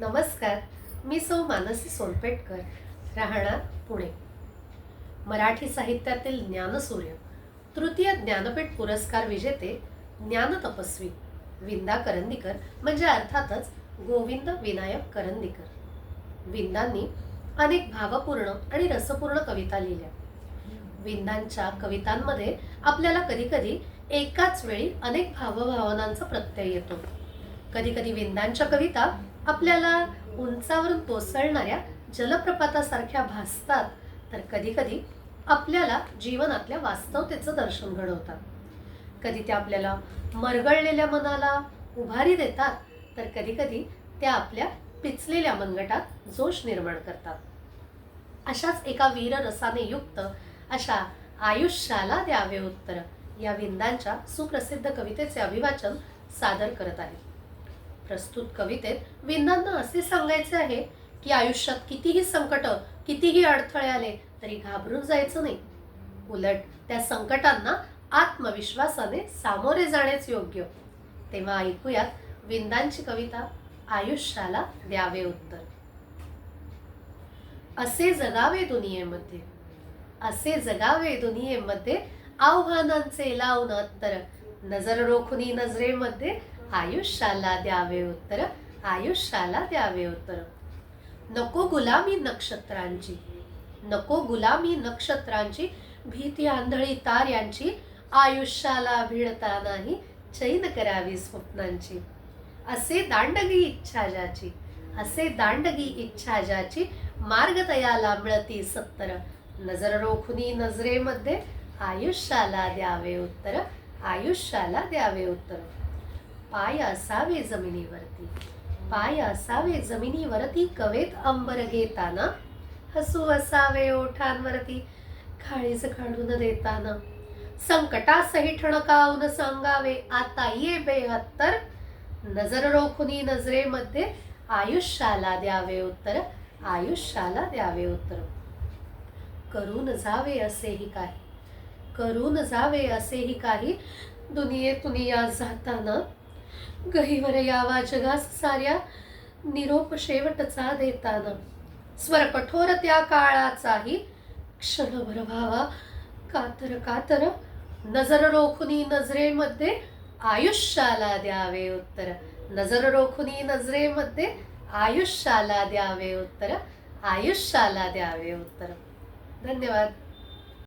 नमस्कार मी सौ मानसी सोनपेटकर राहणार पुणे. मराठी साहित्यातील ज्ञानसूर्य तृतीय ज्ञानपीठ पुरस्कार विजेते ज्ञानतपस्वी विंदा करंदीकर म्हणजे अर्थातच गोविंद विनायक करंदीकर. विंदांनी अनेक भावपूर्ण आणि रसपूर्ण कविता लिहिल्या. विंदांच्या कवितांमध्ये आपल्याला कधीकधी एकाच वेळी अनेक भावभावनांचा प्रत्यय येतो. कधीकधी विंदांच्या कविता आपल्याला उंचावरून कोसळणाऱ्या जलप्रपातासारख्या भासतात तर कधीकधी आपल्याला जीवनातल्या वास्तवतेचं दर्शन घडवतात. कधी त्या आपल्याला मरगळलेल्या मनाला उभारी देतात तर कधीकधी त्या आपल्या पिचलेल्या मनगटात जोश निर्माण करतात. अशाच एका वीर रसाने युक्त अशा आयुष्याला द्यावे उत्तर या विंदांच्या सुप्रसिद्ध कवितेचे अभिवाचन सादर करत आहे प्रस्तुत कवितेत विंदांना असे सांगायचे आहे की आयुष्यात कितीही संकट कितीही अडथळे आले तरी घाबरून जायचं नाही. उलट त्या संकटांना आत्मविश्वासाने सामोरे जाणेच योग्य. तेव्हा ऐकूयात विंदांची कविता आयुष्याला द्यावे उत्तर. असे जगावे दुनियेमध्ये असे जगावे दुनियेमध्ये आव्हानांचे लावून उत्तर नजर रोखुनी नजरेमध्ये आयुष्याला द्यावे उत्तर आयुष्याला द्यावे उत्तर. नको गुलामी नक्षत्रांची नको गुलामी नक्षत्रांची भीती आंधळी ताऱ्यांची आयुष्याला भिडता नाही चैन करावी स्वप्नांची. असे दांडगी इच्छा ज्याची असे दांडगी इच्छा ज्याची मार्ग तयाला मिळती सत्तर. नजर रोखुनी नजरेमध्ये आयुष्याला द्यावे उत्तर आयुष्याला द्यावे उत्तर. पाय असावे जमिनीवरती. पाय असावे जमिनीवरती कवेत अंबर घेताना? हसू असावे ओठांवरती खाळीच काढून देताना. संकटासही ठणकावून सांगावे आता ये बेहत्तर. नजर रोखुनी नजरेमध्ये आयुष्याला द्यावे उत्तर आयुष्याला द्यावे उत्तर. करून जावे असेही काही करून जावे असेही काही दुनियेतून या जाताना गहीवर यावा जगास साऱ्या निरोप शेवटचा देताना स्वर कठोर त्या काळाचाही क्षणभर व्हावा. कातर कातर नजर रोखुनी नजरेमध्ये आयुष्याला द्यावे उत्तर. नजर रोखुनी नजरेमध्ये आयुष्याला द्यावे उत्तर. आयुष्याला द्यावे उत्तर. धन्यवाद.